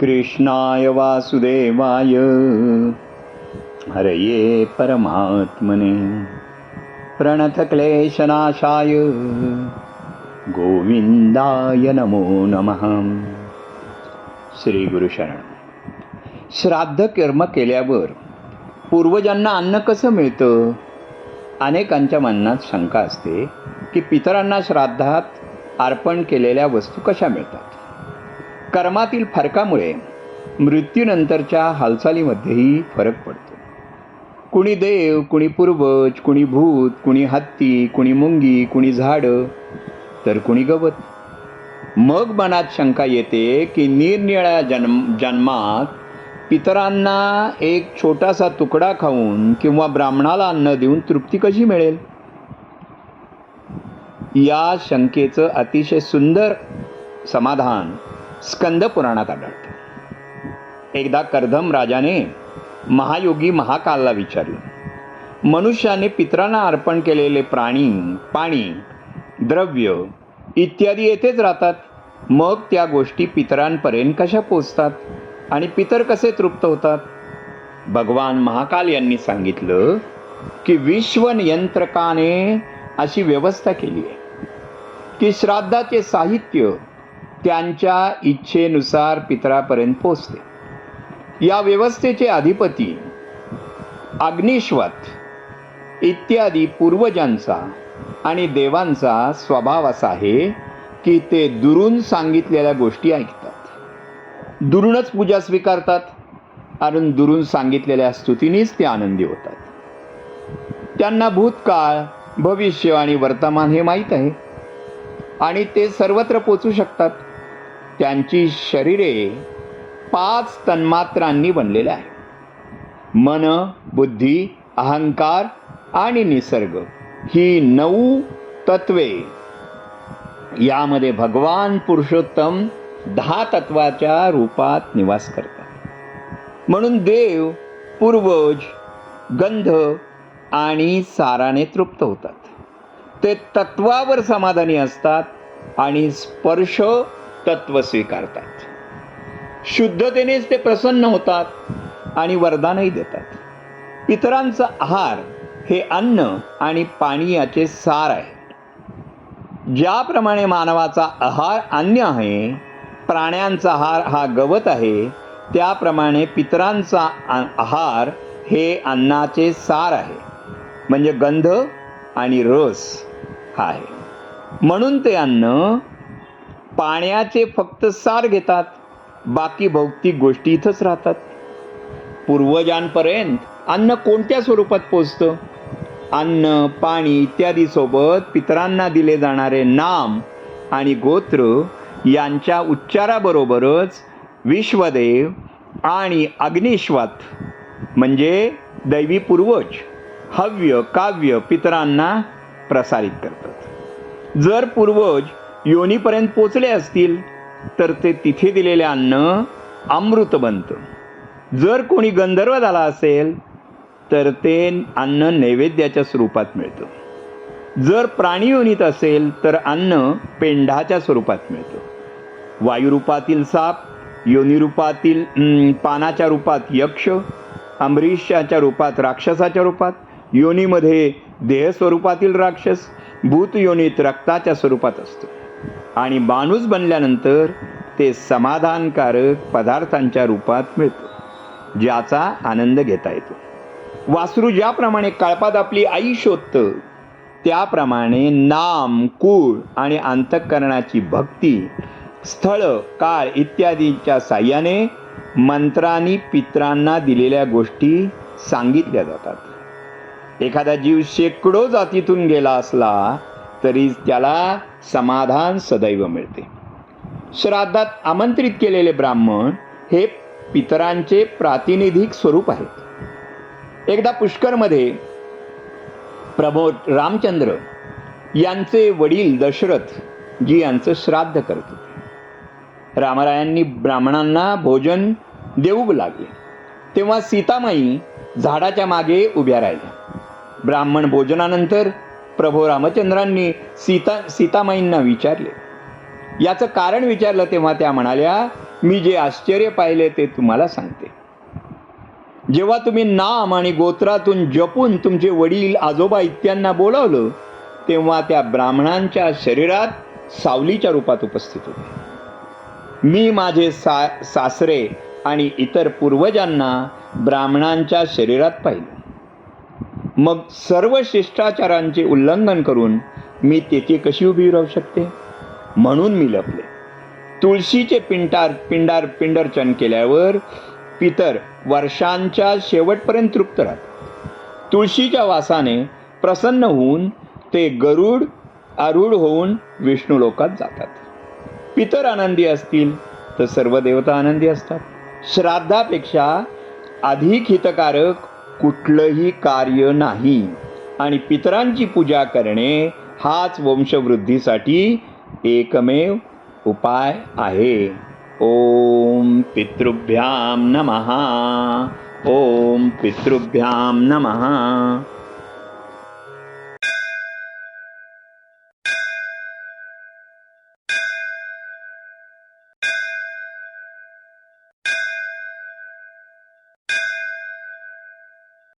कृष्णाय वासुदेवाय। हरये परमात्मने। प्रणतक्लेशनाशाय। गोविंदाय नमो नमः। श्री गुरुशरण श्राद्ध कर्म केल्यावर पूर्वजांना अन्न कसं मिळतं? अनेकांच्या मनात शंका असते की पितरांना श्राद्धात अर्पण केलेल्या वस्तू कशा मिळतात? कर्मातील फरकामुळे मृत्यूनंतरच्या हालचालीमध्येही फरक पडतो. कुणी देव कुणी पूर्वज कुणी भूत कुणी हत्ती कुणी मुंगी कुणी झाडं तर कुणी गवत. मग मनात शंका येते की निरनिळ्या जन्म जन्मात पितरांना एक छोटासा तुकडा खाऊन किंवा ब्राह्मणाला अन्न देऊन तृप्ती कशी मिळेल? या शंकेचं अतिशय सुंदर समाधान स्कंद पुराणात आढळतं. एकदा कर्धम राजाने महायोगी महाकालला विचारलं मनुष्याने पितरांना अर्पण केलेले प्राणी पाणी द्रव्य इत्यादी येथेच राहतात. मग त्या गोष्टी पितरांपर्यंत कशा पोचतात आणि पितर कसे तृप्त होतात? भगवान महाकाल यांनी सांगितलं की विश्वनियंत्रकाने अशी व्यवस्था केली आहे की श्राद्धाचे साहित्य त्यांच्या इच्छेनुसार पितरापर्यंत पोचते या व्यवस्थेचे अधिपती अग्निश्वत इत्यादी पूर्वजांचा आणि देवांचा स्वभाव असा आहे की ते दुरून सांगितलेल्या गोष्टी ऐकतात. दुरूनच पूजा स्वीकारतात आणि दुरून सांगितलेल्या स्तुतीनेच ते आनंदी होतात. त्यांना भूतकाळ भविष्य आणि वर्तमान हे माहीत आहे आणि ते सर्वत्र पोचू शकतात. त्यांची शरीरे पाच तन्मात्रांनी बनलेले आहे मन बुद्धी अहंकार आणि निसर्ग ही नऊ तत्वे. यामध्ये भगवान पुरुषोत्तम दहा तत्वाच्या रूपात निवास करतात. म्हणून देव पूर्वज गंध आणि साराने तृप्त होतात. ते तत्वावर समाधानी असतात आणि स्पर्श तत्व स्वीकारतात. शुद्धतेनेच ते प्रसन्न होतात आणि वरदानही देतात. पितरांचा आहार हे अन्न आणि पाणी याचे सार आहे. ज्याप्रमाणे मानवाचा आहार अन्न आहे प्राण्यांचा आहार हा गवत आहे त्याप्रमाणे पितरांचा आहार हे अन्नाचे सार आहे. म्हणजे गंध आणि रस हा आहे. म्हणून ते अन्न पाण्याचे फक्त सार घेतात बाकी भौतिक गोष्टी इथंच राहतात. पूर्वजांपर्यंत अन्न कोणत्या स्वरूपात पोचतं? अन्न पाणी इत्यादी सोबत पितरांना दिले जाणारे नाम आणि गोत्र यांच्या उच्चाराबरोबरच विश्वदेव आणि अग्निश्वात म्हणजे दैवी पूर्वज हव्य काव्य पितरांना प्रसारित करतात. जर पूर्वज योनीपर्यंत पोचले असतील तर ते तिथे दिलेले अन्न अमृत बनतं. जर कोणी गंधर्व झाला असेल तर ते अन्न नैवेद्याच्या स्वरूपात मिळतं. जर प्राणी योनीत असेल तर अन्न पेंढाच्या स्वरूपात मिळतं. वायुरूपातील साप योनिरूपातील पानाच्या रूपात यक्ष अमरीशाच्या रूपात राक्षसाच्या रूपात योनीमध्ये देह स्वरूपातील राक्षस भूत योनीत रक्ताच्या स्वरूपात असतो. आणि माणूस बनल्यानंतर ते समाधानकारक पदार्थांच्या रूपात मिळतं ज्याचा आनंद घेता येतो. वासरू ज्याप्रमाणे कळपात आपली आई शोधतं त्याप्रमाणे नाम कुळ आणि अंतःकरणाची भक्ती स्थळ काळ इत्यादींच्या साह्याने मंत्रांनी पित्रांना दिलेल्या गोष्टी सांगितल्या जातात. एखादा जीव शेकडो जातीतून गेला असला तरी त्याला समाधान सदैव मिळते. श्राद्धात आमंत्रित केलेले ब्राह्मण हे पितरांचे प्रातिनिधिक स्वरूप आहेत. एकदा पुष्करमध्ये प्रमोद रामचंद्र यांचे वडील दशरथ जी यांचं श्राद्ध करत होते. रामरायांनी ब्राह्मणांना भोजन देऊ लागले. तेव्हा सीतामाई झाडाच्या मागे उभ्या राहिल्या. ब्राह्मण भोजनानंतर प्रभू रामचंद्रांनी सीता सीतामाईंना विचारले. याचं कारण विचारलं तेव्हा त्या म्हणाल्या मी जे आश्चर्य पाहिले ते तुम्हाला सांगते. जेव्हा तुम्ही नाम आणि गोत्रातून जपून तुमचे वडील आजोबा इत्यांना बोलावलं तेव्हा त्या ब्राह्मणांच्या शरीरात सावलीच्या रूपात उपस्थित होते. मी माझे सा सासरे आणि इतर पूर्वजांना ब्राह्मणांच्या शरीरात पाहिलं. मग सर्व शिष्टाचारांचे उल्लंघन करून मी तेथे कशी उभी राहू शकते? म्हणून मी लपले. तुळशीचे पिंटार पिंडार पिंडर्चन केल्यावर पितर वर्षांच्या शेवटपर्यंत तृप्त राहत तुळशीच्या वासाने प्रसन्न होऊन ते गरुड आरूढ होऊन विष्णू लोकात जातात. पितर आनंदी असतील तर सर्व देवता आनंदी असतात. श्राद्धापेक्षा अधिक हितकारक कुठलंही कार्य नाही. आणि पितरांची पूजा करणे हाच वंशवृद्धीसाठी एकमेव उपाय आहे. ओम पितृभ्याम नमः. ओम पितृभ्याम नमः.